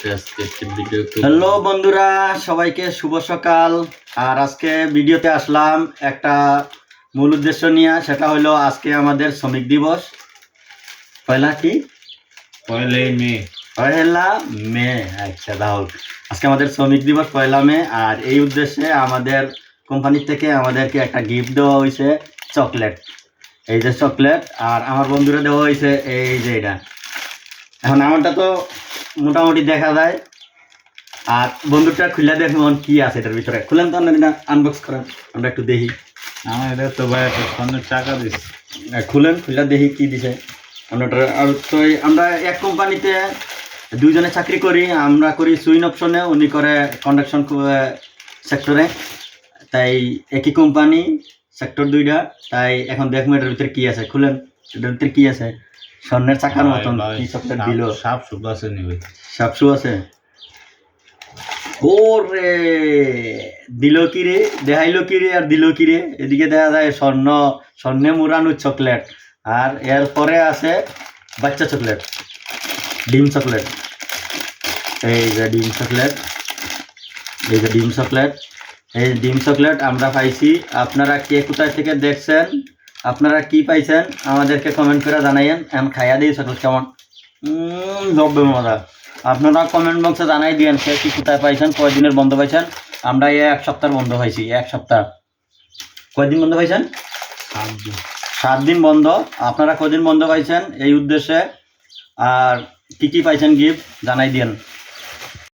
সাথে আজকে একটি ভিডিও হ্যালো বন্ধুরা সবাইকে শুভ সকাল। আর আজকে ভিডিওতে আসলাম একটা মূল উদ্দেশ্য নিয়ে সেটা হলো আজকে আমাদের শ্রমিক দিবস। পয়লা কি? পয়লাই মে। পয়লা মে আচ্ছা দাও আজকে আমাদের শ্রমিক দিবস পয়লা মে। আর এই উদ্দেশ্যে আমাদের কোম্পানি থেকে আমাদেরকে একটা গিফট দেওয়া হয়েছে চকলেট এই যে চকলেট আর আমার বন্ধুরা দেওয়া হয়েছে এই যে এটা। এখন আমারটা তো মোটামুটি দেখা যায়। আর বন্ধুটা খুলে দেখুন কি আছে এটার ভিতরে। খুলেন তো না আনবক্স করেন আমরা একটু দেখি। আমার এটা তো ভাই একটা স্বর্ণের টাকা আহ, খুলেন খুলে দেখি কি দিছে। আমরা আর তো আমরা এক কোম্পানিতে দুইজনে চাকরি করি আমরা করি সুইন অপশনে উনি করে কন্ডাকশন সেক্টরে তাই একই কোম্পানি সেক্টর দুইটা। তাই এখন দেখব এটার ভিতরে কি আছে। খুলেন এটার ভিতরে কি আছে? স্বর্ণের চাকার মতন কি দিল সাপ সুপ আছে নিবে সাপসু আছে? ওরে দিল কি রে? দেখাইলো কি রে আর দিল কি রে? এদিকে দেখা যায় স্বর্ণ স্বর্ণে মুড়ানো চকলেট আর এর পরে আছে বাচ্চা চকলেট ডিম চকলেট। এই যে ডিম চকলেট এই যে ডিম চকলেট এই ডিম চকলেট আমরা পাইছি। আপনারা কে কোথায় থেকে দেখছেন? আপনারা কি পাইছেন? আমাদেরকে কমেন্ট করে জানাইয়েন এখন খাইয়া দিই সকল কেমন? উম, জব্বে মজা। আপনারা কমেন্ট বক্সে জানাই দিয়েন সে কি কোথায় পাইছেন কয়দিনের বন্ধ পাইছেন? আমরা এই এক সপ্তাহ বন্ধ পাইছি এক সপ্তাহ। কয়দিন বন্ধ পাইছেন? সাত দিন। বন্ধ। আপনারা কদিন বন্ধ পাইছেন? এই উদ্দেশ্যে। আর কি কি পাইছেন গিফট জানাই দিয়েন।